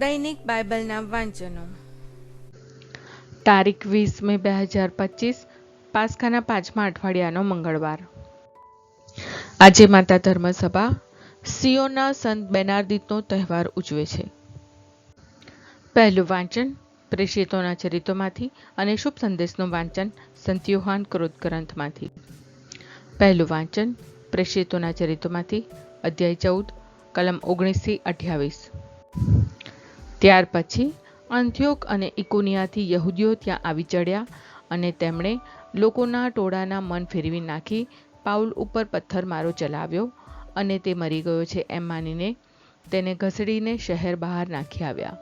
દૈનિક બાઇબલના વાંચનો. તારીખ વીસ મે બે હજાર પચીસ, પાસખાના પાંચમા અઠવાડિયાનો મંગળવાર. આજે માતા ધર્મસભા સિયોના સંત બેનાર્દિતનો તહેવાર ઉજવે છે. પહેલું વાંચન પ્રેષિતોના ચરિત્રોમાંથી અને શુભ સંદેશનું વાંચન સંત યુહાન ક્રોધ ગ્રંથમાંથી. પહેલું વાંચન પ્રેષિતોના ચરિત્રોમાંથી, અધ્યાય ચૌદ, કલમ ઓગણીસથી અઠ્યાવીસ. ત્યાર પછી અંત્યોક અને ઇકોનિયાથી યહૂદીઓ ત્યાં આવી ચડ્યા અને તેમણે લોકોના ટોળાના મન ફેરવી નાખી પાઉલ ઉપર પથ્થરમારો ચલાવ્યો અને તે મરી ગયો છે એમ માનીને તેને ઘસડીને શહેર બહાર નાખી આવ્યા.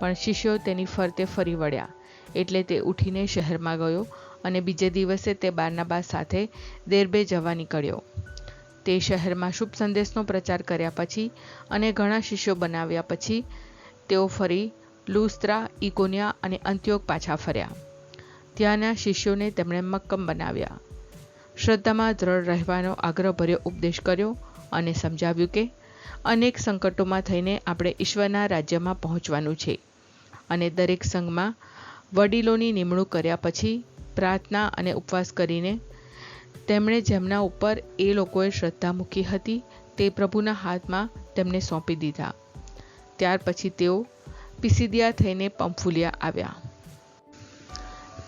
પણ શિષ્યો તેની ફરતે ફરી વળ્યા એટલે તે ઉઠીને શહેરમાં ગયો અને બીજે દિવસે તે બારનાબાસ સાથે દેરબે જવા નીકળ્યો. તે શહેરમાં શુભ સંદેશનો પ્રચાર કર્યા પછી અને ઘણા શિષ્યો બનાવ્યા પછી તેઓ ફરી લુસ્ત્રા ઇકોનિયા અને અંત્યોક પાછા ફર્યા. ત્યાંના શિષ્યોને તેમણે મક્કમ બનાવ્યા. શ્રદ્ધામાં દ્રઢ રહેવાનો આગ્રહભર્યો ઉપદેશ કર્યો અને સમજાવ્યું કે અનેક સંકટોમાં થઈને આપણે ઈશ્વરના રાજ્યમાં પહોંચવાનું છે અને દરેક સંઘમાં વડીલોની નિમણૂક કર્યા પછી પ્રાર્થના અને ઉપવાસ કરીને તેમણે જેમના ઉપર એ લોકોએ શ્રદ્ધા મૂકી હતી તે પ્રભુના હાથમાં તેમને સોંપી દીધા. ત્યાર પછી તેઓ પિસિદિયા થઈને પંફુલિયા આવ્યા.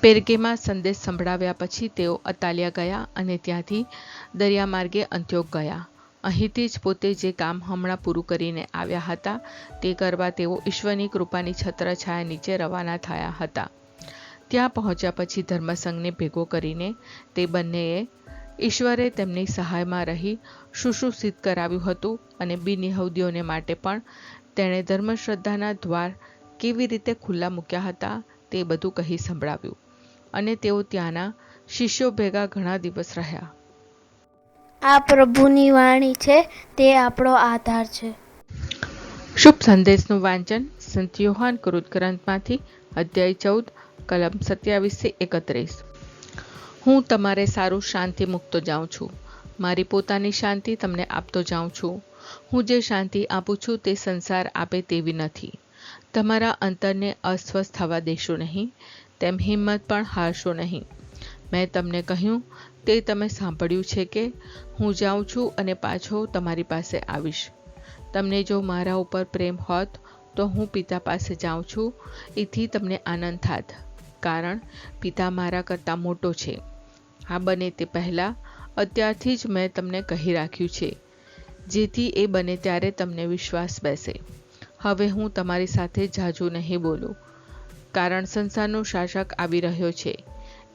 પેરગેમાં સંદેશ સંભળાવ્યા પછી તેઓ અતાલિયા ગયા અને ત્યાંથી દરિયા માર્ગે અંત્યોક ગયા. અહીંથી જ પોતે જે કામ હમણાં પૂરું કરીને આવ્યા હતા તે કરવા તેઓ ઈશ્વરની કૃપાની છત્રછાયા નીચે રવાના થયા હતા. ત્યાં પહોંચ્યા પછી ધર્મસંઘને ભેગો કરીને તે બંનેએ ઈશ્વરે તેમની સહાયમાં રહી સુશુષિત કરાવ્યું હતું અને બિનયહૂદીઓને માટે પણ તેણે ધર્મશ્રદ્ધાના દ્વાર કેવી રીતે ખુલ્લા મૂક્યા હતા તે બધું કહી સંભળાવ્યું અને તેઓ ત્યાંના શિષ્યો ભેગા ઘણા દિવસ રહ્યા. આ પ્રભુની વાણી છે તે આપણો આધાર છે. શુભ સંદેશનું વાંચન સંત યોહાન કૃત ગ્રંથમાંથી અધ્યાય ચૌદ કલમ સત્યાવીસથી એકત્રીસ. હું તમારે સારું શાંતિ મૂકતો જાઉં છું. મારી પોતાની શાંતિ તમને આપતો જાઉં છું. હું જે શાંતિ આપું છું તે સંસાર આપે તેવી નથી. તમારા અંતરને અસ્વસ્થ થવા દેશો નહીં, તેમ હિંમત પણ હારશો નહીં. મેં તમને કહ્યું, તે તમે સાંભળ્યું છે કે હું જાઉં છું અને પાછો તમારી પાસે આવીશ. તમને જો મારા ઉપર પ્રેમ હોત, તો હું પિતા પાસે જાઉં છું, એથી તમને આનંદ થાત. કારણ, પિતા મારા કરતાં મોટો છે. આ બને તે પહેલાં, અત્યારથી જ મેં તમને કહી રાખ્યું છે. જેથી એ બને ત્યારે તમને વિશ્વાસ બેસે. હવે હું તમારી સાથે જાજુ નહીં બોલું. કારણ સંસારનો શાસક આવી રહ્યો છે.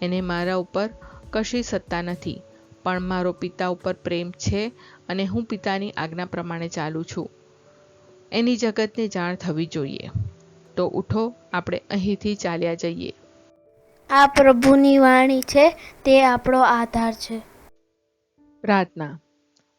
એને મારા ઉપર કશી સત્તા નથી. પણ મારો પિતા ઉપર પ્રેમ છે અને હું પિતાની આજ્ઞા પ્રમાણે ચાલું છું. એની જગતને જાણ થવી જોઈએ. તો ઉઠો આપણે અહીંથી ચાલ્યા જઈએ. આ પ્રભુની વાણી છે તે આપણો આધાર છે. પ્રાર્થના.